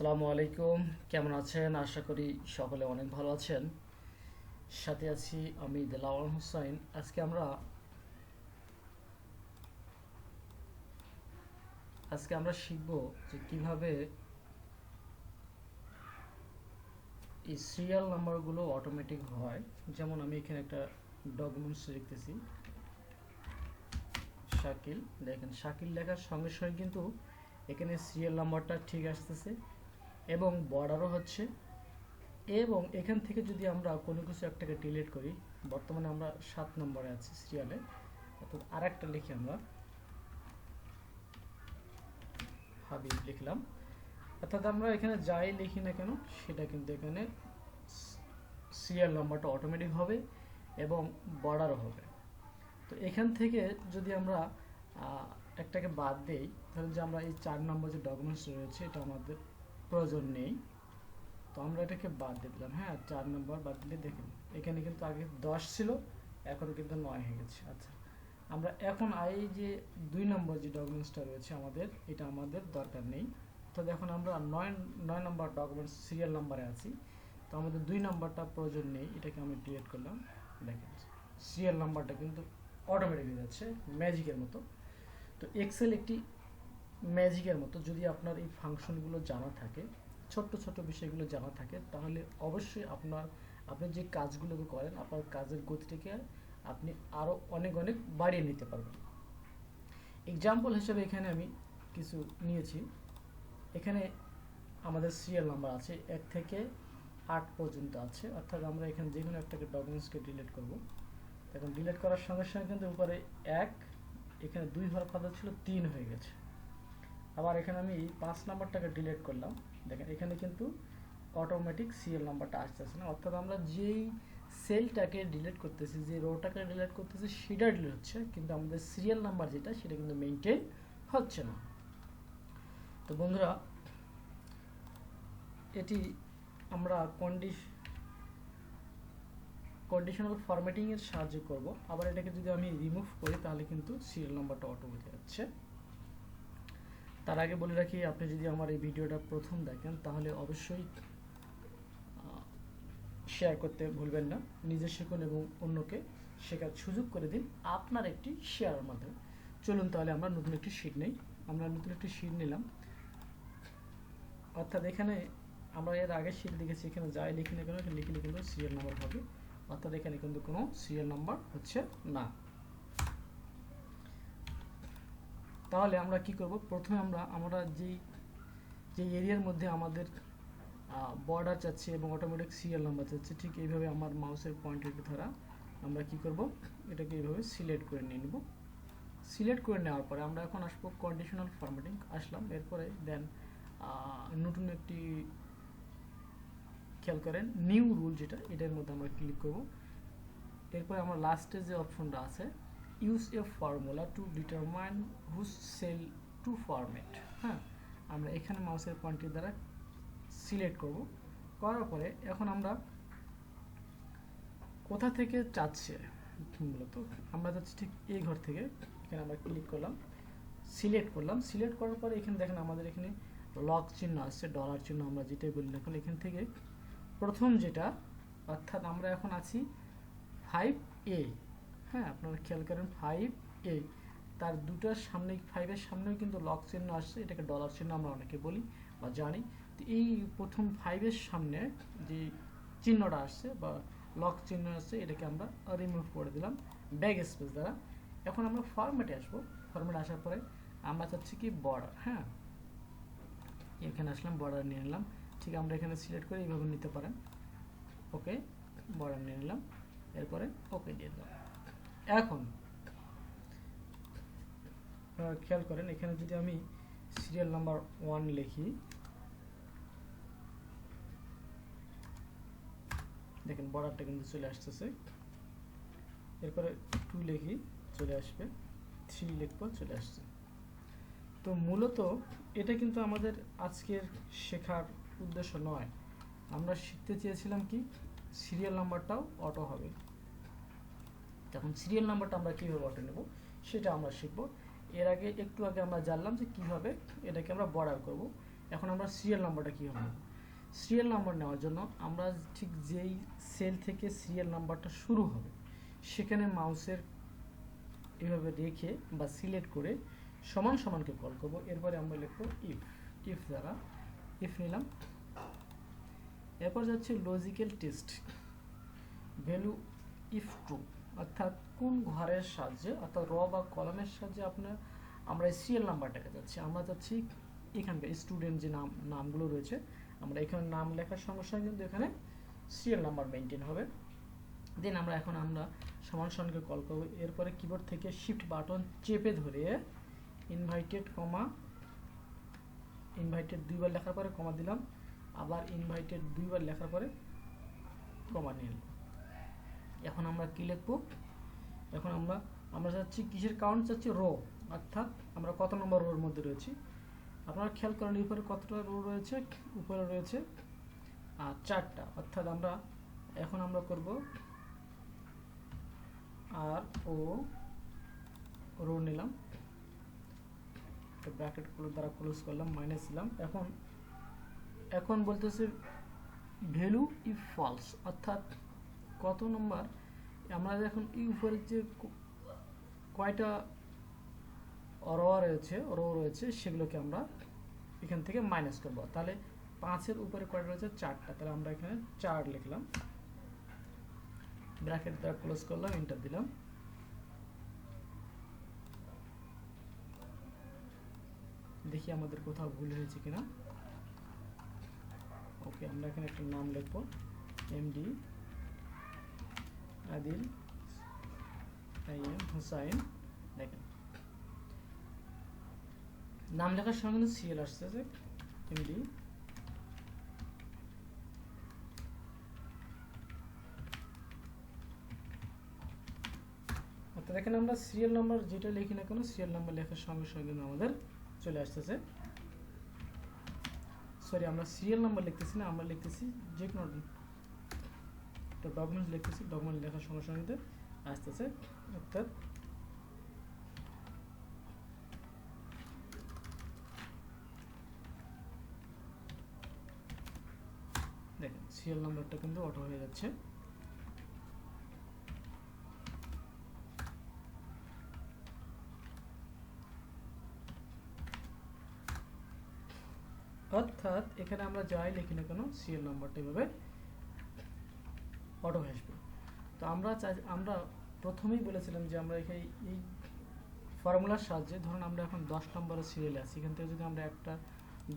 আসসালামু আলাইকুম। কেমন আছেন? আশা করি সকলে অনেক ভালো আছেন। সাথে আছি আমি দেলাওয়ার হোসাইন। আজকে আমরা আজকে আমরা শিখব যে কীভাবে এই সিরিয়াল নাম্বারগুলো অটোমেটিক হয়। যেমন আমি এখানে একটা ডকুমেন্টস লিখতেছি। শাকিল, দেখেন, শাকিল লেখার সঙ্গে সঙ্গে কিন্তু এখানে সিরিয়াল নাম্বারটা ঠিক আসতেছে। এবং বর্ডারও হচ্ছে। এবং এখান থেকে যদি আমরা কোনো কিছু একটাকে ডিলিট করি, বর্তমানে আমরা সাত নম্বরে আছি সিরিয়ালে অর্থাৎ আর একটা লিখি আমরা। হাবিব লিখলাম। অর্থাৎ আমরা এখানে যাই লিখি না কেন, সেটা কিন্তু এখানে সিরিয়াল নাম্বারটা অটোমেটিক হবে এবং বর্ডারও হবে। তো এখান থেকে যদি আমরা একটাকে বাদ দেই, তাহলে যে আমরা এই চার নম্বর যে ডকুমেন্টস রয়েছে, এটা আমাদের প্রয়োজন নেই। তো আমরা এটাকে বাদ দিয়ে দিলাম। হ্যাঁ চার নম্বর বাদ দিলে দেখুন, এখানে কিন্তু আগে দশ ছিল এখন কিন্তু নয় হয়ে গেছে। আচ্ছা আমরা এখন এই যে দুই নম্বর যে ডকুমেন্টসটা রয়েছে আমাদের, এটা আমাদের দরকার নেই। তো এখন আমরা নয় নয় নম্বর ডকুমেন্টস সিরিয়াল নাম্বারে আছি। তো আমাদের দুই নম্বরটা প্রয়োজন নেই, এটাকে আমি ডিলিট করলাম। দেখেন সিরিয়াল নাম্বারটা কিন্তু অটোমেটিক হয়ে যাচ্ছে ম্যাজিকের মতো। তো এক্সেল একটি ম্যাজিকের মতো যদি আপনার এই ফাংশনগুলো জানা থাকে, ছোট্ট ছোট্ট বিষয়গুলো জানা থাকে, তাহলে অবশ্যই আপনার, আপনি যে কাজগুলো করেন, আপনার কাজের গতিটাকে আপনি আরও অনেক অনেক বাড়িয়ে নিতে পারবেন। এক্সাম্পল হিসেবে এখানে আমি কিছু নিয়েছি। এখানে আমাদের সিরিয়াল নাম্বার আছে এক থেকে আট পর্যন্ত আছে। অর্থাৎ আমরা এখানে যে কোনো একটাকে ডকুমেন্টসকে ডিলিট করব। এখন ডিলিট করার সঙ্গে সঙ্গে কিন্তু উপরে এক, এখানে দুই হওয়ার কথা ছিল, তিন হয়ে গেছে। আবার এখানে আমি পাঁচ নাম্বারটাকে ডিলিট করলাম। দেখেন, এখানে কিন্তু অটোমেটিক সিএল নাম্বারটা আসতেছে না। অর্থাৎ আমরা যেই সেলটাকে ডিলিট করতেছি, যে রোটাকে ডিলিট করতেছি, সেটা ডিলিট হচ্ছে। কিন্তু আমাদের সিরিয়াল নাম্বার যেটা, সেটা কিন্তু মেনটেন হচ্ছে না। তো বন্ধুরা, এটি আমরা কন্ডিশ কন্ডিশনাল ফরম্যাটিং এর সাহায্য করব। আবার এটাকে যদি আমি রিমুভ করি, তাহলে কিন্তু সিরিয়াল নাম্বারটা অটো অটোমেটিক যাচ্ছে তার আগে বলে রাখি, আপনি যদি আমার এই ভিডিওটা প্রথম দেখেন, তাহলে অবশ্যই শেয়ার করতে ভুলবেন না। নিজে শিখুন এবং অন্যকে শেখার সুযোগ করে দিন আপনার একটি শেয়ারের মাধ্যমে। চলুন তাহলে আমরা নতুন একটি শিট নেই। আমরা নতুন একটি শিট নিলাম। অর্থাৎ এখানে আমরা এর আগে শিট লিখেছি এখানে যাই লিখি না কেন লিখলে কিন্তু সিরিয়াল নাম্বার হবে। অর্থাৎ এখানে কিন্তু কোনো সিরিয়াল নাম্বার হচ্ছে না। তাহলে আমরা কি করব? প্রথমে আমরা আমরা যেই যে এরিয়ার মধ্যে আমাদের বর্ডার চাচ্ছে এবং অটোমেটিক সিরিয়াল নাম্বার চাচ্ছে, ঠিক এইভাবে আমার মাউসের পয়েন্টের দ্বারা আমরা কি করব? এটাকে এইভাবে সিলেক্ট করে নিয়ে নেব। সিলেক্ট করে নেওয়ার পরে আমরা এখন আসব কন্ডিশনাল ফরম্যাটিং আসলাম। এরপরে দেন নতুন একটি, খেয়াল করেন নিউ রুল যেটা, এটার মধ্যে আমরা ক্লিক করব। এরপরে আমার লাস্টে যে অপশনটা আছে use a formula to determine whose cell to format হ্যাঁ? আমরা এখানে মাউসের পয়েন্টের দ্বারা সিলেক্ট করব। করার পরে এখন আমরা কোথা থেকে চাচ্ছে মূলত? আমরা যাচ্ছি ঠিক এই ঘর থেকে। এখানে আমরা ক্লিক করলাম সিলেক্ট করলাম। সিলেক্ট করার পরে এখানে দেখেন আমাদের এখানে লক চিহ্ন আসছে ডলার চিহ্ন আমরা যেটাই বলি না এখন এখান থেকে প্রথম যেটা, অর্থাৎ আমরা এখন আছি ফাইভ এ হ্যাঁ আপনারা খেয়াল করেন ফাইভ এ তার দুটার সামনে ফাইভের সামনেও কিন্তু লক চিহ্ন আসছে, এটাকে ডলার চিহ্ন আমরা অনেকে বলি বা জানি। তো এই প্রথম ফাইভের সামনে যে চিহ্নটা আসছে বা লক চিহ্ন আসছে, এটাকে আমরা রিমুভ করে দিলাম ব্যাগ স্পেস দ্বারা। এখন আমরা ফরম্যাটে আসব। ফরম্যাটে আসার পরে আমরা চাচ্ছি কি বর্ডার হ্যাঁ? এখানে আসলাম বর্ডার নিয়ে নিলাম। ঠিক আমরা এখানে সিলেক্ট করে এইভাবে নিতে পারেন। ওকে বর্ডার নিয়ে নিলাম। এরপরে ওকে দিয়ে দিলাম। এখন। খেয়াল করেন, এখানে যদি আমি সিরিয়াল নাম্বার ওয়ান লিখি, দেখেন বর্ডারটা কিন্তু চলে আসতেছে। এরপরে টু লিখি, চলে আসবে। থ্রি লিখব, চলে আসছে। তো মূলত এটা কিন্তু আমাদের আজকের শেখার উদ্দেশ্য নয়। আমরা শিখতে চেয়েছিলাম কি? সিরিয়াল নাম্বারটাও অটো হবে। তখন সিরিয়াল নাম্বারটা আমরা কীভাবে অটো নেব, সেটা আমরা শিখব। এর আগে একটু আগে আমরা জানলাম যে কীভাবে এটাকে আমরা বর্ডার করব। এখন আমরা সিরিয়াল নাম্বারটা কীভাবে নেব? সিরিয়াল নাম্বার নেওয়ার জন্য আমরা ঠিক যেই সেল থেকে সিরিয়াল নাম্বারটা শুরু হবে, সেখানে মাউসের এভাবে রেখে বা সিলেক্ট করে সমান সমানকে কল করব। এরপরে আমরা লিখব ইফ ইফ দ্বারা। ইফ নিলাম। এরপর যাচ্ছে logical test value if true অর্থাৎ কোন ঘরের সাহায্যে, অর্থাৎ র বা কলমের সাহায্যে আপনার, আমরা সিরিয়াল নাম্বারটাকে যাচ্ছি। আমরা যাচ্ছি এখানকার স্টুডেন্ট যে নাম, নামগুলো রয়েছে, আমরা এখানে নাম লেখার সঙ্গে সঙ্গে কিন্তু এখানে সিরিয়াল নাম্বার মেনটেন হবে। দেন আমরা এখন আমরা সমান সমানকে কল করব। এরপরে কিবোর্ড থেকে শিফট বাটন চেপে ধরে ইনভাইটেড কমা ইনভাইটেড দুইবার লেখার পরে কমা দিলাম। আবার ইনভাইটেড দুইবার লেখার পরে কমা নিয়ে এলাম। এখন আমরা কি লিখব? এখন আমরা আমরা চাচ্ছি কিসের কাউন্ট চাচ্ছি রো অর্থাৎ আমরা কত নম্বর রোর মধ্যে রয়েছি? আপনারা খেয়াল করেন উপরে কতটা রো রয়েছে? উপরে রয়েছে আর চারটা। অর্থাৎ আমরা এখন আমরা করব আর ও রো নিলাম। ব্র্যাকেট দ্বারা ক্লোজ করলাম মাইনাস দিলাম। এখন এখন বলতেছে ভ্যালু ইফ ফলস, অর্থাৎ কত নম্বর? আমরা এখন এই উপরে যে কয়টা র রয়েছে রো রয়েছে, সেগুলোকে আমরা এখান থেকে মাইনাস করব। তাহলে পাঁচের উপরে কয়টা রয়েছে? চারটা। তাহলে আমরা এখানে চার লিখলাম। ব্র্যাকেট দ্বারা ক্লোজ করলাম এন্টার দিলাম। দেখি আমাদের কোথাও ভুল হয়েছে কিনা। ওকে আমরা এখানে একটা নাম লিখব এমডি আদিল হুসাইন দেখেন নাম লেখার সঙ্গে কিন্তু সিএল আসতেছে এমডি অর্থাৎ এখানে আমরা সিরিয়াল নাম্বার যেটা লিখি না কেন সিরিয়াল নাম্বার লেখার সঙ্গে সঙ্গে আমাদের চলে আসতেছে সরি আমরা সিরিয়াল নাম্বার লিখতেছি না আমরা লিখতেছি যে কোনো একটা ডকুমেন্ট লিখতেছি ডকুমেন্ট লেখার সঙ্গে সঙ্গে আসতেছে, অর্থাৎ দেখেন সিরিয়াল নাম্বারটা কিন্তু অটো হয়ে যাচ্ছে। অর্থাৎ এখানে আমরা যাই লিখি না কেন সিরিয়াল নাম্বারটা এভাবে অটো আসবে। তো আমরা চাই, আমরা প্রথমেই বলেছিলাম যে আমরা এখানে এই ফর্মুলার সাহায্যে ধরুন আমরা এখন দশ নম্বরের সিরিয়ালে আছি, এখান থেকে যদি আমরা একটা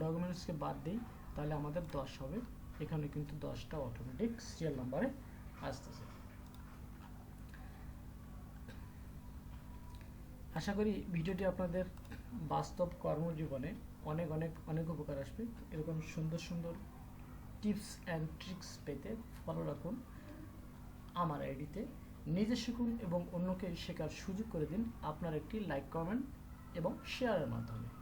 ডকুমেন্টসকে বাদ দিই, তাহলে আমাদের দশ হবে। এখানে কিন্তু দশটা অটোমেটিক সিরিয়াল নাম্বারে আসতেছে। আশা করি ভিডিওটি আপনাদের বাস্তব কর্মজীবনে অনেক অনেক অনেক উপকার আসবে। এরকম সুন্দর সুন্দর টিপস অ্যান্ড ট্রিক্স পেতে ফলো রাখুন। আমার আইডিতে নিজে শিখুন এবং অন্যকে শেখার সুযোগ করে দিন। আপনার একটি লাইক কমেন্ট এবং শেয়ারের মাধ্যমে।